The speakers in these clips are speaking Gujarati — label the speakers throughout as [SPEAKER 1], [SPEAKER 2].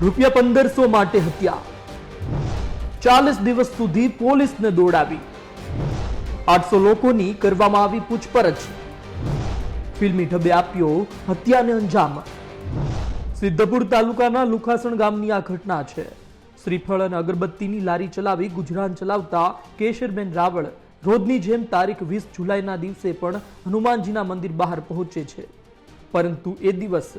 [SPEAKER 1] રૂપિયા પંદરસો માટે હત્યા. ચાલીસ દિવસ સુધી પોલીસને દોડાવી. આઠસો લોકોની કરવામાં આવી પૂછપરછ. ફિલ્મી ઢબે આપ્યો હત્યાને અંજામ. સિદ્ધપુર તાલુકાના લુખાસણ ગામની આ ઘટના છે. શ્રીફળ અને અગરબત્તીની લારી ચલાવી ગુજરાન ચલાવતા કેશરબેન રાવળ રોજની જેમ તારીખ વીસ જુલાઈના દિવસે પણ હનુમાનજીના મંદિર બહાર પહોંચે છે. પરંતુ એ દિવસ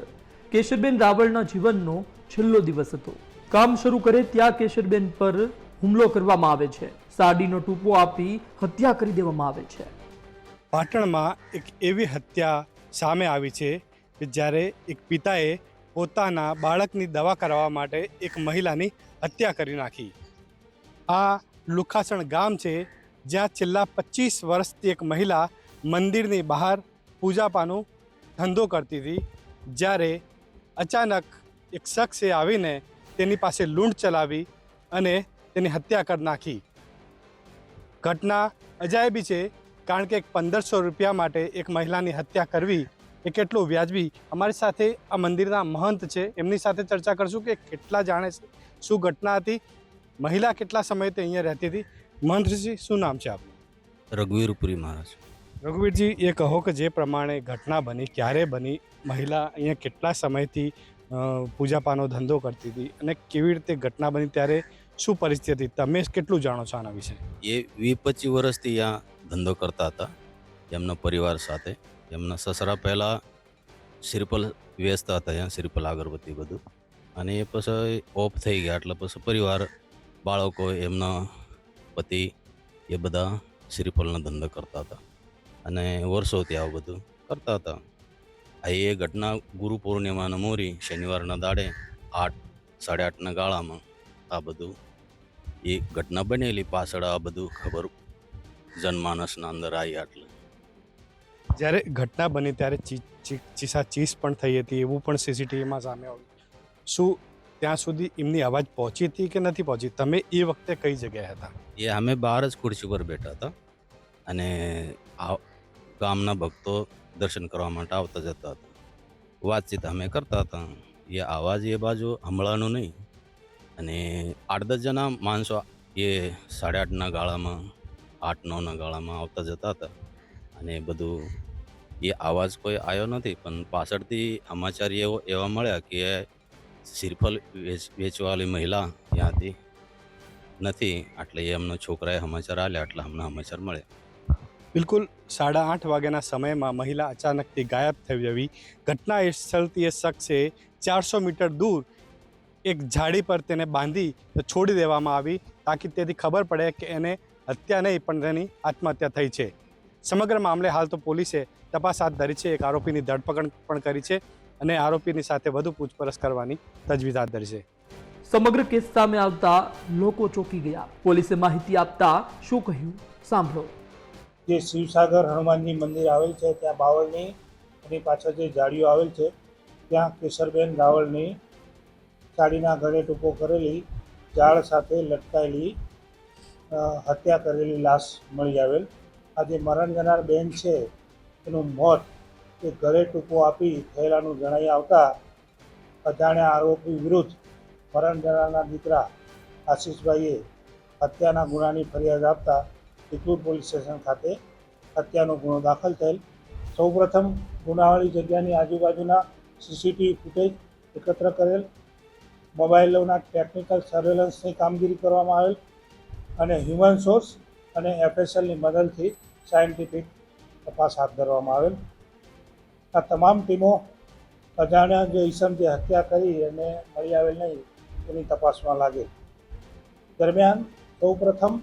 [SPEAKER 1] કેશરબેન રાવળના જીવનનો છેલ્લો દિવસ હતો. કામ શરૂ કરે ત્યાં કેશરબેન પર હુમલો કરવામાં આવે છે. સાડીનો ટૂંપો આપી હત્યા કરી દેવામાં આવે છે.
[SPEAKER 2] પાટણમાં એક એવી હત્યા સામે આવી છે કે જ્યારે એક પિતાએ પોતાના બાળકની દવા કરાવવા માટે એક મહિલાની હત્યા કરી નાખી. આ લુખાસણ ગામ છે, જ્યાં છેલ્લા પચીસ વર્ષથી એક મહિલા મંદિરની બહાર પૂજાપાનો ધંધો કરતી હતી. જ્યારે અચાનક એક શખ્સે આવીને તેની પાસે લૂંટ ચલાવી અને તેની હત્યા કરી નાખી. ઘટના અજાયબી છે કારણ કે એક પંદરસો રૂપિયા માટે એક મહિલાની હત્યા કરવી એ કેટલું વ્યાજબી. અમારી સાથે આ મંદિરના મહંત છે એમની સાથે ચર્ચા કરશું કે કેટલા જાણે છે શું ઘટના હતી મહિલા કેટલા સમયથી અહીંયા રહેતી હતી. મહંતજી શું નામ છે આપનું?
[SPEAKER 3] રઘુવીરપુરી મહારાજ.
[SPEAKER 2] રઘુવીરજી એ કહો કે જે પ્રમાણે ઘટના બની ક્યારે બની મહિલા અહીંયા કેટલા સમયથી પૂજાપાનો ધંધો કરતી હતી અને કેવી રીતે ઘટના બની ત્યારે શું પરિસ્થિતિ તમે કેટલું જાણો છો આના વિશે?
[SPEAKER 3] એ વીસ પચીસ વર્ષથી અહીંયા ધંધો કરતા હતા એમના પરિવાર સાથે. એમના સસરા પહેલાં સિરપલ વેચતા હતા ત્યાં સિરપલ અગરબત્તી બધું. અને એ પછી ઓફ થઈ ગયા, એટલે પછી પરિવાર, બાળકો, એમના પતિ એ બધા શ્રીફળનો ધંધો કરતા હતા. અને વર્ષોથી આવું બધું કરતા હતા. એ ઘટના ગુરુ પૂર્ણિમાના મોરી શનિવારના દાડે આઠ સાડા આઠના ગાળામાં આ બધું એ ઘટના બનેલી પાછળ આ બધું ખબર જનમાનસના અંદર આવી આટલે.
[SPEAKER 2] જ્યારે ઘટના બની ત્યારે ચીસા ચીસ પણ થઈ હતી એવું પણ સીસીટીવીમાં સામે આવ્યું. શું ત્યાં સુધી એમની અવાજ પહોંચી હતી કે નથી પહોંચી? તમે એ વખતે કઈ જગ્યાએ હતા?
[SPEAKER 3] એ અમે બહાર જ ખુરશી પર બેઠા હતા અને આ ગામના ભક્તો દર્શન કરવા માટે આવતા જતા હતા. વાતચીત અમે કરતા હતા. એ આવાજ એ બાજુ હમણાંનો નહીં. અને આઠ દસ જણા માણસો એ સાડા આઠના ગાળામાં, આઠ નવના ગાળામાં આવતા જતા હતા. અને બધું, એ અવાજ કોઈ આવ્યો નથી, પણ પાછળથી સમાચાર એવો એવા મળ્યા કે વેચ, વેચવાવાળી મહિલા ત્યાંથી નથી. એટલે એ એમનો છોકરાએ સમાચાર આલ્યા એટલે અમને સમાચાર મળ્યા.
[SPEAKER 2] બિલકુલ સાડા આઠ વાગ્યાના સમયમાં મહિલા અચાનકથી ગાયબ થઈ જવી. ઘટના સ્થળથી એ શખ્સે ચારસો મીટર દૂર એક ઝાડી પર તેને બાંધી છોડી દેવામાં આવી. તાકી તેથી ખબર પડે કે એને હત્યા નહીં, પણ તેની આત્મહત્યા થઈ છે. સમગ્ર મામલે હાલ તો પોલીસે તપાસ હાથ ધરી છે. એક આરોપીની ધરપકડ પણ કરી છે અને આરોપીની સાથે વધુ પૂછપરછ કરવાની તજવીજ હાથ ધરી છે.
[SPEAKER 1] સમગ્ર કેસ સામે આવતા લોકો ચોંકી ગયા. પોલીસે માહિતી આપતા શું કહ્યું? સાંભળો.
[SPEAKER 4] જે શિવસાગર હનુમાનજી મંદિર આવેલ છે, ત્યાં બાવળની એની પાછળ જે જાળીઓ આવેલ છે, ત્યાં કેસરબેન રાવળની સાડીના ગળે ટૂંકો કરેલી ઝાડ સાથે લટકાયેલી હત્યા કરેલી લાશ મળી આવેલ. આ જે મરણ જનાર બેન છે, એનું મોત એ ગળે ટૂંકો આપી થયેલાનું જણાઈ આવતા અજાણ્યા આરોપી વિરુદ્ધ મરણ જનારના દીકરા આશીષભાઈએ હત્યાના ગુનાની ફરિયાદ આપતા ચિત્તૂર પોલીસ સ્ટેશન ખાતે હત્યાનો ગુનો દાખલ થયેલ. સૌપ્રથમ ગુનાવાળી જગ્યાની આજુબાજુના સીસીટીવી ફૂટેજ એકત્ર કરેલ. મોબાઈલોના ટેકનિકલ સર્વેલન્સની કામગીરી કરવામાં આવેલ અને હ્યુમન સોર્સ અને એફએસએલની મદદથી સાયન્ટિફિક તપાસ હાથ ધરવામાં આવેલ. આ તમામ ટીમો અજાણ્યા જે ઈસમ જે હત્યા કરી અને મળી આવેલ નહીં, એની તપાસમાં લાગેલ. દરમિયાન સૌપ્રથમ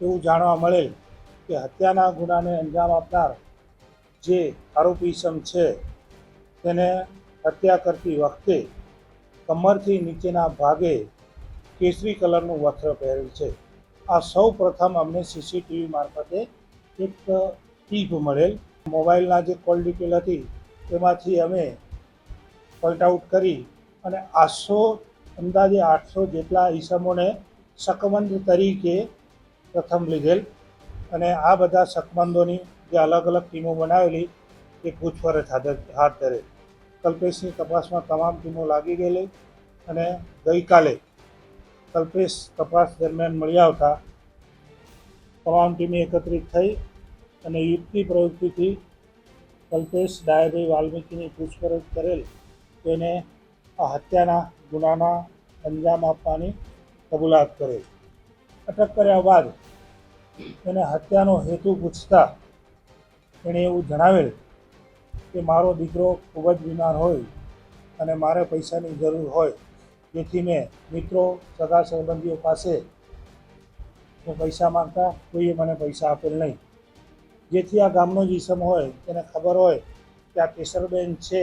[SPEAKER 4] એવું જાણવા મળેલ કે હત્યાના ગુનાને અંજામ આપનાર જે આરોપી સમ છે, તેને હત્યા કરતી વખતે કમરથી નીચેના ભાગે કેસરી કલરનું વસ્ત્ર પહેરેલ છે. આ સૌ પ્રથમ અમને સીસીટીવી મારફતે એક ટીપ મળેલ. મોબાઈલના જે કોલ ડિટેલ હતી, તેમાંથી અમે પોઈન્ટ આઉટ કરી અને આઠસો, અંદાજે આઠસો જેટલા ઈસમોને સકમંદ તરીકે પ્રથમ લીધેલ. અને આ બધા શકમંદોની જે અલગ અલગ ટીમો બનાવેલી, એ પૂછપરછ હાથ ધરે કલ્પેશની તપાસમાં તમામ ટીમો લાગી ગયેલી અને ગઈકાલે કલ્પેશ તપાસ દરમિયાન મળી આવતા તમામ ટીમે એકત્રિત થઈ અને યુક્તિ પ્રવૃત્તિથી કલ્પેશ ડાયરી વાલ્મીકીની પૂછપરછ કરેલ, તેને આ હત્યાના ગુનાના અંજામ આપવાની કબૂલાત કરેલ. અટક કર્યા બાદ એને હત્યાનો હેતુ પૂછતા એણે એવું જણાવેલ કે મારો દીકરો ખૂબ જ બીમાર હોય અને મારે પૈસાની જરૂર હોય. જેથી મેં મિત્રો, સગા સંબંધીઓ પાસે મેં પૈસા માંગતા કોઈએ મને પૈસા આપેલ નહીં. જેથી આ ગામનો જ ઈસમ હોય, તેને ખબર હોય કે આ કેસરબેન છે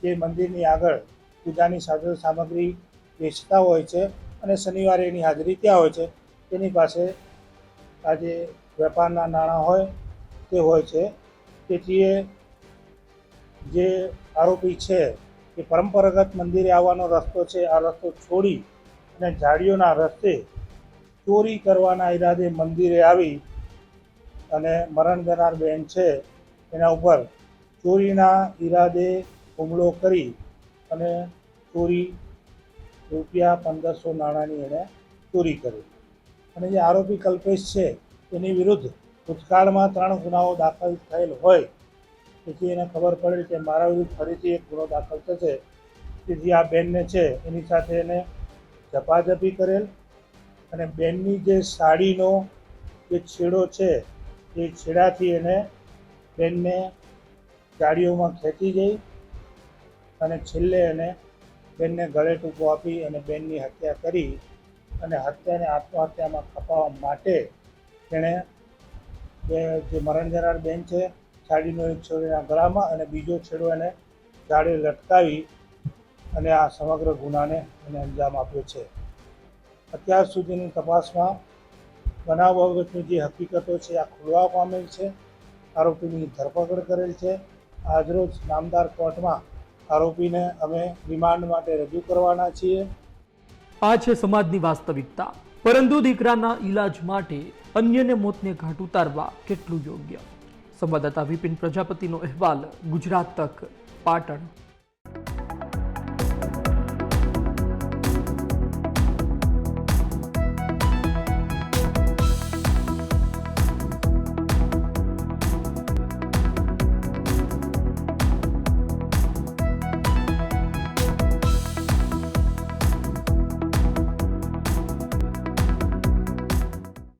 [SPEAKER 4] તે મંદિરની આગળ પૂજાની સાધન સામગ્રી વેચતા હોય છે અને શનિવારે એની હાજરી ત્યાં હોય છે. તેની પાસે આજે વેપારના નાણાં હોય તે હોય છે તેથી એ જે આરોપી છે, એ પરંપરાગત મંદિરે આવવાનો રસ્તો છે, આ રસ્તો છોડી અને ઝાડીઓના રસ્તે ચોરી કરવાના ઈરાદે મંદિરે આવી અને મરણ જનાર બેન છે, એના ઉપર ચોરીના ઈરાદે હુમલો કરી અને ચોરી રૂપિયા પંદરસો નાણાંની એણે ચોરી કરી. અને જે આરોપી કલ્પેશ છે, એની વિરુદ્ધ ભૂતકાળમાં ત્રણ ગુનાઓ દાખલ થયેલ હોય, તેથી એને ખબર પડે કે મારા વિરુદ્ધ ફરીથી એક ગુનો દાખલ થશે. તેથી આ બેનને છે, એની સાથે એને ઝપાઝપી કરેલ અને બેનની જે સાડીનો જે છેડો છે, એ છેડાથી એને બેનને ગાડીઓમાં ખેંચી જઈ અને છેલ્લે એને બેનને ગળે ટૂંકો આપી અને બેનની હત્યા કરી. અને હત્યાને આત્મહત્યામાં ખપાવવા માટે તેણે બે જે મરણ જનાર બેન છે સાડીનો એક છેડો એના ગળામાં અને બીજો છેડો એને જાડે લટકાવી અને આ સમગ્ર ગુનાને એને અંજામ આપ્યો છે. અત્યાર સુધીની તપાસમાં બનાવ બાબતની જે હકીકતો છે, આ ખુલવા પામેલ છે, આરોપીની ધરપકડ કરેલ છે. આજરોજ નામદાર કોર્ટમાં આરોપીને અમે રિમાન્ડ માટે રજૂ કરવાના છીએ.
[SPEAKER 1] આ છે સમાજની વાસ્તવિકતા. પરંતુ દીકરાના ઈલાજ માટે અન્યને મોતને ઘાટ ઉતારવા કેટલું યોગ્ય? સંવાદદાતા વિપિન પ્રજાપતિનો અહેવાલ ગુજરાત તક પાટણ.